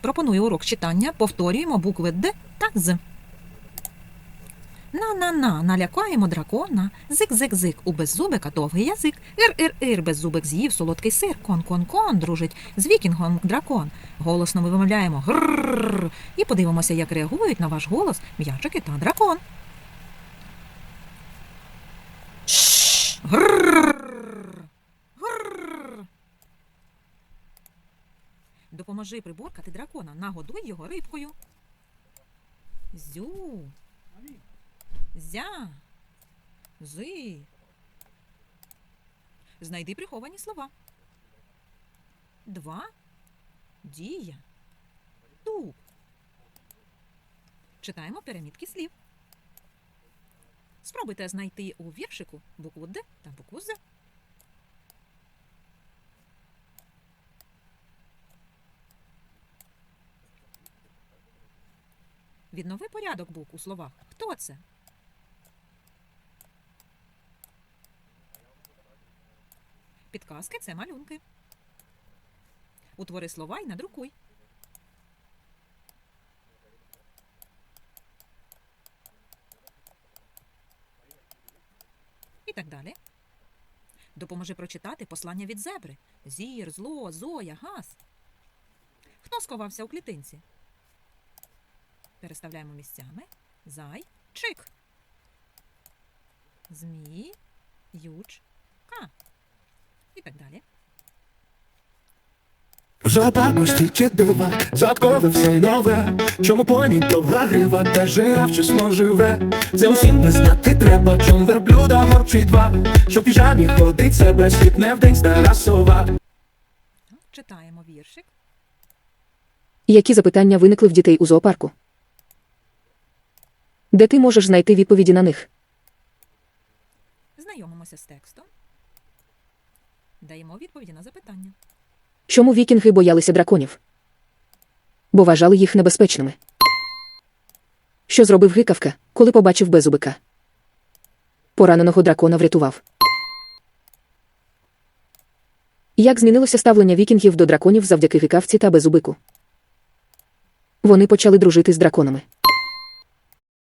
Пропоную урок читання. Повторюємо букви Д та З. На-на-на, налякаємо дракона. Зик-зик-зик, у беззубика довгий язик. Ір-ір-ір, беззубик з'їв солодкий сир. Кон-кон-кон, дружить з вікінгом дракон. Голосно ми вимовляємо гррррр і подивимося, як реагують на ваш голос м'ячики та дракон. Гррррр. Гррррр. Допоможи приборкати дракона. Нагодуй його рибкою. Зю. Зя. Зи. Знайди приховані слова. Два. Дія. Дуб. Читаємо перемітки слів. Спробуйте знайти у віршику букву Д та букву З. Віднови порядок букв у словах. Хто це? Підказки це малюнки. Утвори слова і надрукуй. І так далі. Допоможи прочитати послання від зебри. Зір, зло, зоя, газ. Хто сховався у клітинці? Переставляємо місцями. Зай, чик. Змій, юч, ка. І так далі. Зоопарку стільки дива, загадкове все нове. Чому поні довга грива, та жираф чесно живе. Це усім не знати треба, чом верблюда мовчить два. Що в піжамі ходить себе, світ не вдень стара сова. Читаємо віршик. Які запитання виникли в дітей у зоопарку? Де ти можеш знайти відповіді на них? Знайомимося з текстом. Даємо відповіді на запитання. Чому вікінги боялися драконів? Бо вважали їх небезпечними. Що зробив гикавка, коли побачив беззубика? Пораненого дракона врятував. Як змінилося ставлення вікінгів до драконів завдяки гикавці та беззубику? Вони почали дружити з драконами.